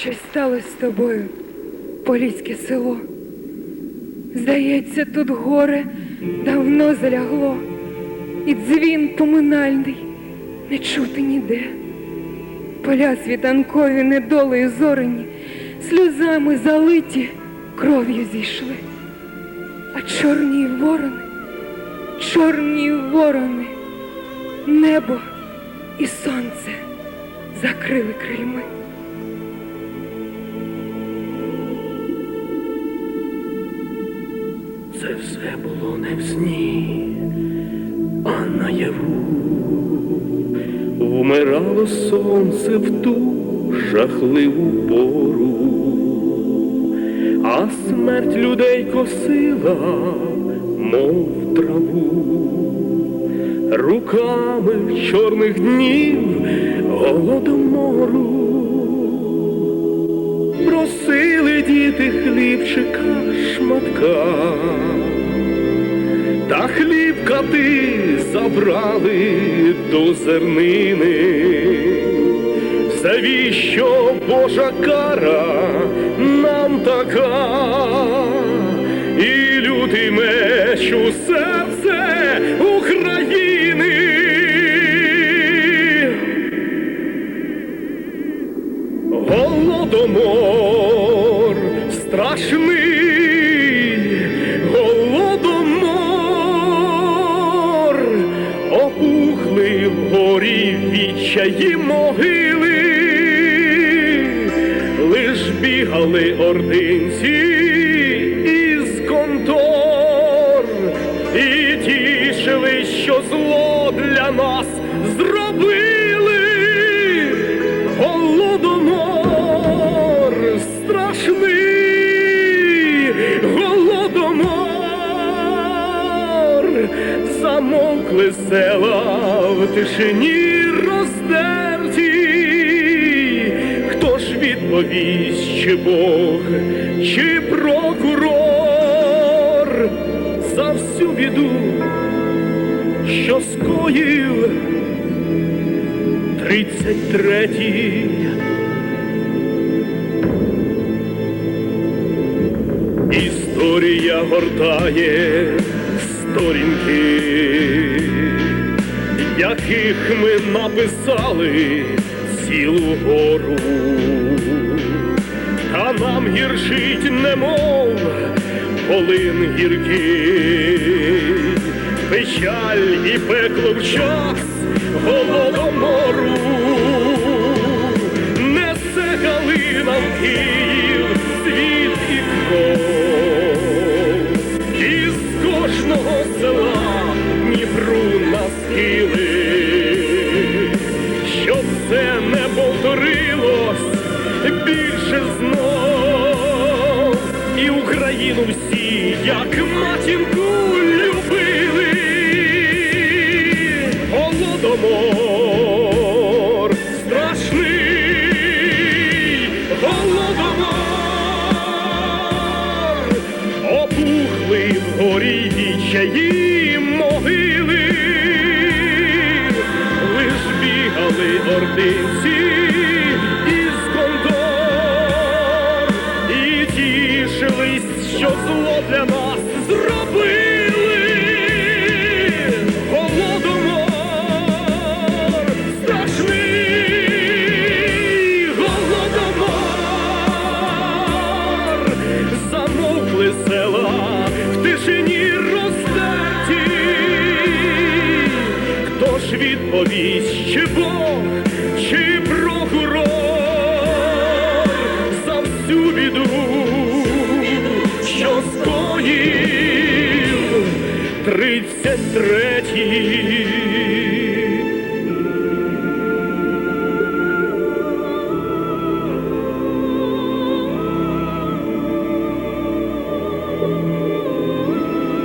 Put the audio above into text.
Щось сталося з тобою, поліське село. Здається, тут горе давно залягло, і дзвін поминальний не чути ніде. Поля світанкові недолею зорені, сльозами залиті, кров'ю зійшли. А чорні ворони, чорні ворони, небо і сонце закрили крильми. Це все було не в сні, а наяву. Вмирало сонце в ту жахливу пору, а смерть людей косила, мов траву. Руками чорних днів голодомору діти хлібчика шматка, та хліб кати забрали до зернини. Завіщо Божа кара нам така, і лютий меч у серце відчаї могили, лиш бігали ординці із контор і тішили, що зло для нас зробили. Голодомор страшний, голодомор, замовкли села в тишині роздерті. Хто ж відповість, чи Бог, чи прокурор за всю біду, що скоїв тридцять третій. Історія гортає сторінки, яких ми написали цілу гору, та нам гіршить немов полин гіркий, печаль і пекло в час голодомору, несе галина в Київ Україну всі, як матінку, любили. Голодомор страшний, голодомор, опухли в горі вічаї відповість, чи Бог, чи прокурор за всю біду, що скоїв тридцять третій.